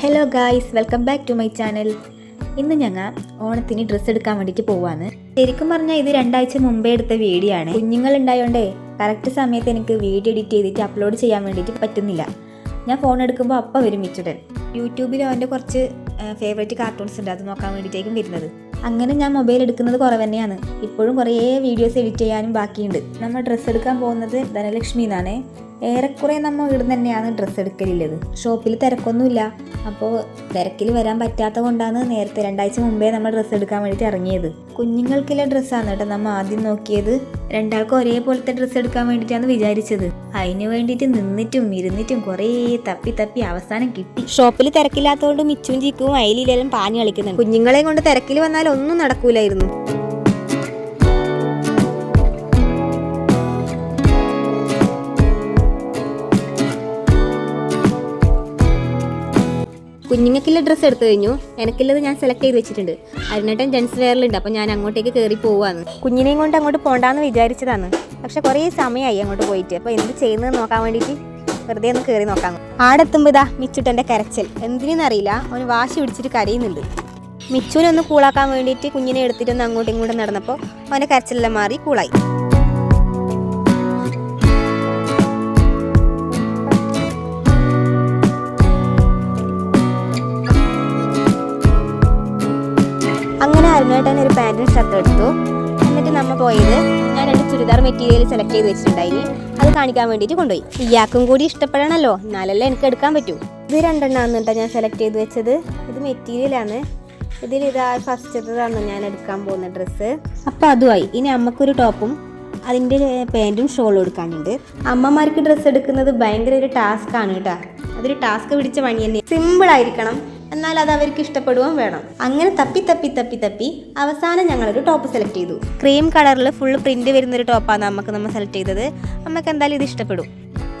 Hello guys welcome back to my channel ഇന്ന് ഞങ്ങൾ ഓണത്തിന് ഡ്രസ്സ് എടുക്കാൻ വേണ്ടിയിട്ട് പോവാണ്. ശരിക്കും പറഞ്ഞാൽ ഇത് രണ്ടാഴ്ച മുമ്പേ എടുത്ത വീഡിയോ ആണ്. കുഞ്ഞുങ്ങൾ ഉണ്ടായോണ്ടേ കറക്റ്റ് സമയത്ത് എനിക്ക് വീഡിയോ എഡിറ്റ് ചെയ്തിട്ട് അപ്ലോഡ് ചെയ്യാൻ വേണ്ടിയിട്ട് പറ്റുന്നില്ല. ഞാൻ ഫോൺ എടുക്കുമ്പോൾ അപ്പം വരും മിച്ചുടൻ. യൂട്യൂബിൽ അവന്റെ കുറച്ച് ഫേവറേറ്റ് കാർട്ടൂൺസ് ഉണ്ട്. അത് നോക്കാൻ വേണ്ടിയിട്ടേക്കും വരുന്നത്. അങ്ങനെ ഞാൻ മൊബൈൽ എടുക്കുന്നത് കുറവ് തന്നെയാണ്. ഇപ്പോഴും കുറേ വീഡിയോസ് എഡിറ്റ് ചെയ്യാനും ബാക്കിയുണ്ട്. നമ്മൾ ഡ്രസ്സ് എടുക്കാൻ പോകുന്നത് ധനലക്ഷ്മി എന്നാണ്. ഏറെക്കുറെ നമ്മൾ ഇവിടെ തന്നെയാണ് ഡ്രസ്സ് എടുക്കലുള്ളത് ഷോപ്പിൽ തിരക്കൊന്നുമില്ല. അപ്പോൾ തിരക്കിൽ വരാൻ പറ്റാത്ത കൊണ്ടാണ് നേരത്തെ രണ്ടാഴ്ച മുമ്പേ നമ്മൾ ഡ്രസ്സ് എടുക്കാൻ വേണ്ടിയിട്ട് ഇറങ്ങിയത്. കുഞ്ഞുങ്ങൾക്കുള്ള ഡ്രസ്സാണ് കേട്ടോ നമ്മൾ ആദ്യം നോക്കിയത്. രണ്ടാൾക്കും ഒരേപോലത്തെ ഡ്രസ്സ് എടുക്കാൻ വേണ്ടിയിട്ടാണ് വിചാരിച്ചത്. അതിന് വേണ്ടിയിട്ട് നിന്നിട്ടും ഇരുന്നിട്ടും കുറേ തപ്പി തപ്പി അവസാനം കിട്ടി. ഷോപ്പിൽ തിരക്കില്ലാത്തതുകൊണ്ട് മിച്ചും ചീക്കും അയലിലെല്ലാം പാഞ്ഞു കളിക്കുന്നുണ്ട്. കുഞ്ഞുങ്ങളെ കൊണ്ട് തിരക്കിൽ വന്നാൽ ഒന്നും നടക്കൂലായിരുന്നു. കുഞ്ഞുങ്ങൾക്കുള്ള ഡ്രസ്സ് എടുത്തു കഴിഞ്ഞു. എനിക്കുള്ളത് ഞാൻ സെലക്ട് ചെയ്ത് വെച്ചിട്ടുണ്ട്. അരുണേട്ടൻ ജെൻസ് വെയറിലുണ്ട് അപ്പോൾ ഞാൻ അങ്ങോട്ടേക്ക് കയറി പോവാന്ന്. കുഞ്ഞിനെയും കൊണ്ട് അങ്ങോട്ട് പോകണ്ടാന്ന് വിചാരിച്ചതാണ്. പക്ഷെ കുറേ സമയമായി അങ്ങോട്ട് പോയിട്ട്. അപ്പോൾ എന്ത് ചെയ്യുന്നത് നോക്കാൻ വേണ്ടിയിട്ട് വെറുതെ ഒന്ന് കയറി നോക്കാം. ആടെത്തുമ്പോൾ ഇതാ മിച്ചുട്ടന്റെ കരച്ചൽ. എന്തിനെന്നറിയില്ല. അവന് വാശി പിടിച്ചിട്ട് കരയുന്നുണ്ട്. മിച്ചുവിനെ ഒന്ന് കൂളാക്കാൻ വേണ്ടിയിട്ട് കുഞ്ഞിനെ എടുത്തിട്ട് ഒന്ന് അങ്ങോട്ടും ഇങ്ങോട്ടും നടന്നപ്പോൾ അവന്റെ കരച്ചിലെല്ലാം മാറി കൂളായി അങ്ങനെ അരുണേട്ടൻ ഒരു പാന്റും ഷർട്ടും എടുത്തു. എന്നിട്ട് നമ്മൾ പോയത് ഞാൻ രണ്ട് ചുരിദാർ മെറ്റീരിയൽ സെലക്ട് ചെയ്ത് വെച്ചിട്ടുണ്ടായി അത് കാണിക്കാൻ വേണ്ടിയിട്ട് കൊണ്ടുപോയി. ഇയാൾക്കും കൂടി ഇഷ്ടപ്പെടണമല്ലോ എന്നാലല്ലേ എനിക്ക് എടുക്കാൻ പറ്റൂ. ഇത് രണ്ടെണ്ണമാണ് കേട്ടോ ഞാൻ സെലക്ട് ചെയ്ത് വെച്ചത്. ഇത് മെറ്റീരിയലാണ് ഇതിൽ ഇതാ ഫസ്റ്റത്തതാണ് ഞാൻ എടുക്കാൻ പോകുന്ന ഡ്രസ്സ് അപ്പോൾ അതുമായി ഇനി അമ്മക്കൊരു ടോപ്പും അതിന്റെ പാന്റും ഷോളും എടുക്കാനുണ്ട്. അമ്മമാർക്ക് ഡ്രസ്സ് എടുക്കുന്നത് ഭയങ്കര ഒരു ടാസ്ക് ആണ് കേട്ടോ. അതൊരു ടാസ്ക് പിടിച്ച പണി തന്നെ സിമ്പിൾ ആയിരിക്കണം. എന്നാൽ അത് അവർക്ക് ഇഷ്ടപ്പെടുകയും വേണം. അങ്ങനെ തപ്പി തപ്പി തപ്പി തപ്പി അവസാനം ഞങ്ങളൊരു ടോപ്പ് സെലക്ട് ചെയ്തു. ക്രീം കളറിൽ ഫുൾ പ്രിന്റ് വരുന്ന ഒരു ടോപ്പാണ് നമുക്ക് നമ്മൾ സെലക്ട് ചെയ്തത്. നമുക്ക് എന്തായാലും ഇത് ഇഷ്ടപ്പെടും.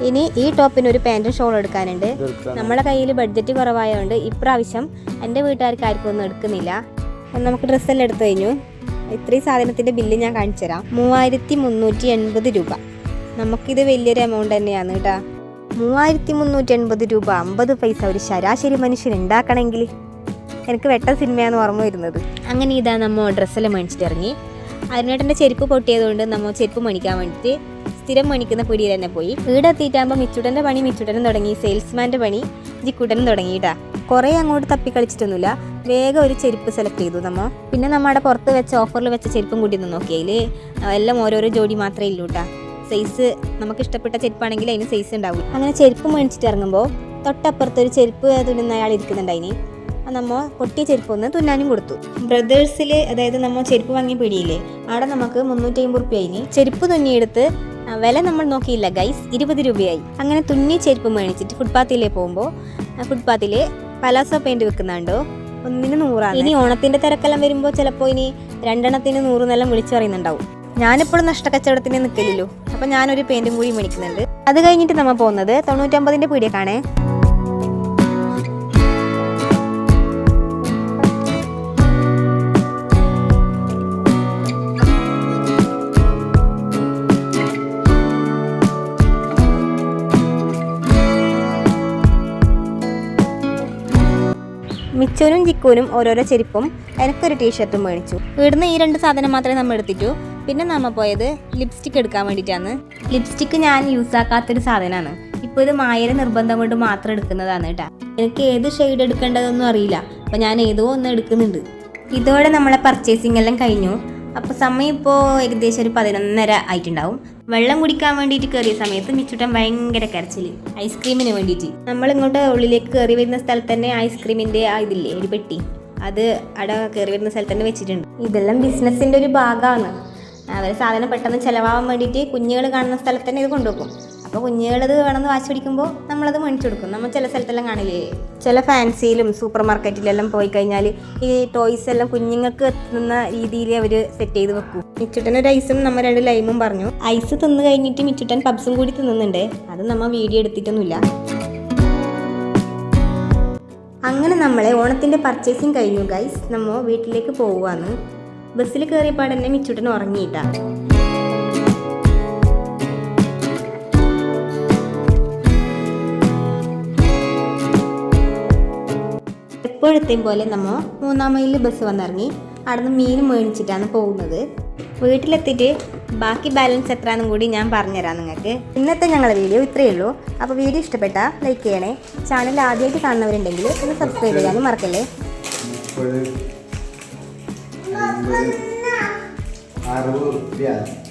ഇനി ഈ ടോപ്പിന് ഒരു പാന്റും ഷോൾ എടുക്കാനുണ്ട്. നമ്മളെ കയ്യിൽ ബഡ്ജറ്റ് കുറവായതുകൊണ്ട് ഇപ്രാവശ്യം എന്റെ വീട്ടുകാർക്ക് ആർക്കും ഒന്നും എടുക്കുന്നില്ല. അപ്പം നമുക്ക് ഡ്രസ്സെല്ലാം എടുത്തു കഴിഞ്ഞു. ഇത്രയും സാധനത്തിന്റെ ബില്ല് ഞാൻ കാണിച്ചു തരാം മൂവായിരത്തി മുന്നൂറ്റി എൺപത് രൂപ. നമുക്കിത് വലിയൊരു എമൗണ്ട് തന്നെയാണ് കേട്ടോ. മൂവായിരത്തി മുന്നൂറ്റി എൺപത് രൂപ അമ്പത് പൈസ ഒരു ശരാശരി മനുഷ്യൻ ഉണ്ടാക്കണമെങ്കിൽ എനിക്ക് വെട്ട സിനിമയാണ് ഓർമ്മ വരുന്നത്. അങ്ങനെ ഇതാ നമ്മൾ ഡ്രസ്സെല്ലാം മേടിച്ചിട്ട് ഇറങ്ങി. അരുണേട്ടന്റെ ചെരുപ്പ് പൊട്ടിയതുകൊണ്ട് നമ്മൾ ചെരുപ്പ് മണിക്കാൻ വേണ്ടിയിട്ട് സ്ഥിരം മണിക്കുന്ന പിടിയിൽ തന്നെ പോയി. വീടെത്തിയിട്ടാകുമ്പോൾ മിച്ചുടന്റെ പണി മിച്ചുടനും തുടങ്ങി. സെയിൽസ്മാന്റെ പണി ജിക്കുടനും തുടങ്ങിയിട്ടാ കുറേ അങ്ങോട്ട് തപ്പി കളിച്ചിട്ടൊന്നുമില്ല വേഗം ഒരു ചെരുപ്പ് സെലക്ട് ചെയ്തു നമ്മൾ പിന്നെ നമ്മുടെ പുറത്ത് വെച്ച ഓഫറിൽ വെച്ച ചെരുപ്പും കൂട്ടി ഒന്ന് നോക്കിയതിൽ എല്ലാം ഓരോരോ ജോഡി മാത്രമേ ഇല്ലൂ കേട്ടാ സൈസ് നമുക്ക് ഇഷ്ടപ്പെട്ട ചെരുപ്പാണെങ്കിൽ അതിന് സൈസ് ഉണ്ടാവും. അങ്ങനെ ചെരുപ്പ് മേടിച്ചിട്ട് ഇറങ്ങുമ്പോൾ തൊട്ടപ്പുറത്ത് ഒരു ചെരുപ്പ് തുന്നുന്ന അയാൾ ഇരിക്കുന്നുണ്ടായിനി. അത് നമ്മ പൊട്ടിയ ചെരുപ്പ് ഒന്ന് തുന്നാനും കൊടുത്തു. ബ്രദേഴ്സിൽ അതായത് നമ്മൾ ചെരുപ്പ് വാങ്ങിയ പിടിയില്ലേ അവിടെ നമുക്ക് മുന്നൂറ്റി അമ്പത് ഇനി ചെരുപ്പ് തുന്നിയെടുത്ത് വില നമ്മൾ നോക്കിയില്ല ഗൈസ് ഇരുപത് രൂപയായി. അങ്ങനെ തുന്നി ചെരുപ്പ് മേടിച്ചിട്ട് ഫുട്പാത്തിലേ പോകുമ്പോൾ ഫുട്പാത്തിൽ പലാസോ പെയിന്റ് വെക്കുന്നുണ്ടോ? ഒന്നിന് നൂറാണ്. ഇനി ഓണത്തിന്റെ തിരക്കെല്ലാം വരുമ്പോൾ ചിലപ്പോൾ ഇനി രണ്ടെണ്ണത്തിന് നൂറ് നല്ല വിളിച്ചു പറയുന്നുണ്ടാവും. ഞാനിപ്പോഴും നഷ്ടക്കച്ചവടത്തിന് നിൽക്കില്ലല്ലോ അപ്പം ഞാനൊരു പെയിന്റും കൂടി മേടിക്കുന്നുണ്ട്. അത് കഴിഞ്ഞിട്ട് നമ്മൾ പോകുന്നത് തൊണ്ണൂറ്റമ്പതിന്റെ പീടിയേക്കാണേ മിച്ചോനും ജിക്കോനും ഓരോരോ ചെരുപ്പും എനിക്കൊരു ടീഷർട്ടും മേടിച്ചു. ഇവിടുന്ന് ഈ രണ്ട് സാധനം മാത്രമേ നമ്മൾ എടുത്തിട്ടു. പിന്നെ നമ്മൾ പോയത് ലിപ്സ്റ്റിക് എടുക്കാൻ വേണ്ടിയിട്ടാണ്. ലിപ്സ്റ്റിക്ക് ഞാൻ യൂസ് ആക്കാത്തൊരു സാധനമാണ് ഇപ്പോൾ ഇത് മായര നിർബന്ധം കൊണ്ട് മാത്രം എടുക്കുന്നതാണ് കേട്ടോ എനിക്ക് ഏത് ഷെയ്ഡ് എടുക്കേണ്ടതൊന്നും അറിയില്ല. അപ്പോൾ ഞാൻ ഏതോ ഒന്ന് എടുക്കുന്നുണ്ട്. ഇതോടെ നമ്മളെ പർച്ചേസിംഗ് എല്ലാം കഴിഞ്ഞു. അപ്പോൾ സമയം ഇപ്പോൾ ഏകദേശം ഒരു പതിനൊന്നര ആയിട്ടുണ്ടാവും. വെള്ളം കുടിക്കാൻ വേണ്ടിയിട്ട് കയറിയ സമയത്ത് മിച്ചുട്ടൻ ഭയങ്കര കരച്ചിൽ ഐസ്ക്രീമിന് വേണ്ടിയിട്ട്. നമ്മൾ ഇങ്ങോട്ട് ഉള്ളിലേക്ക് കയറി വരുന്ന സ്ഥലത്ത് തന്നെ ഐസ്ക്രീമിന്റെ ആ ഇതില്ലേ ഒരു പെട്ടി. അത് അവിടെ കയറി വരുന്ന സ്ഥലത്ത് തന്നെ വെച്ചിട്ടുണ്ട്. ഇതെല്ലാം ബിസിനസ്സിന്റെ ഒരു ഭാഗമാണ് അവർ സാധനം പെട്ടെന്ന് ചിലവാകാൻ വേണ്ടിയിട്ട് കുഞ്ഞുകൾ കാണുന്ന സ്ഥലത്ത് തന്നെ ഇത് കൊണ്ടുപോകും അപ്പോൾ കുഞ്ഞുങ്ങളത് വേണമെന്ന് വാശി പിടിക്കുമ്പോൾ നമ്മളത് മേടിച്ചു കൊടുക്കും. നമ്മൾ ചില സ്ഥലത്തെല്ലാം കാണില്ലേ? ചില ഫാൻസിയിലും സൂപ്പർ മാർക്കറ്റിലെല്ലാം പോയി കഴിഞ്ഞാൽ ഈ ടോയ്സ് എല്ലാം കുഞ്ഞുങ്ങൾക്ക് എത്തുന്ന രീതിയിൽ അവർ സെറ്റ് ചെയ്ത് വെക്കും. മിച്ചുട്ടൻ ഒരു ഐസും നമ്മൾ രണ്ട് ലൈമും പറഞ്ഞു. ഐസ് തിന്ന് കഴിഞ്ഞിട്ട് മിച്ചുട്ടൻ പബ്സും കൂടി തിന്നുന്നുണ്ട്. അത് നമ്മൾ വീഡിയോ എടുത്തിട്ടൊന്നുമില്ല. അങ്ങനെ നമ്മളെ ഓണത്തിന്റെ പർച്ചേസിങ് കഴിഞ്ഞു ഗൈസ് നമ്മൾ വീട്ടിലേക്ക് പോവുകയാണ്. ബസ്സിൽ കയറിയപ്പോൾ തന്നെ മിച്ചുട്ടൻ ഉറങ്ങിയിട്ടാ. എപ്പോഴത്തെയും പോലെ നമ്മൾ മൂന്നാം മൈലിൽ ബസ് വന്നിറങ്ങി. അവിടുന്ന് മീൻ മേടിച്ചിട്ടാണ് പോകുന്നത്. വീട്ടിലെത്തിയിട്ട് ബാക്കി ബാലൻസ് എത്രയാണെന്നും കൂടി ഞാൻ പറഞ്ഞുതരാം നിങ്ങൾക്ക് ഇന്നത്തെ ഞങ്ങളുടെ വീഡിയോ ഇത്രയേ ഉള്ളൂ. അപ്പോൾ വീഡിയോ ഇഷ്ടപ്പെട്ടാൽ ലൈക്ക് ചെയ്യണേ. ചാനൽ ആദ്യമായിട്ട് കാണുന്നവരുണ്ടെങ്കിൽ ഒന്ന് സബ്സ്ക്രൈബ് ചെയ്യാനും മറക്കല്ലേ? arroz, viado.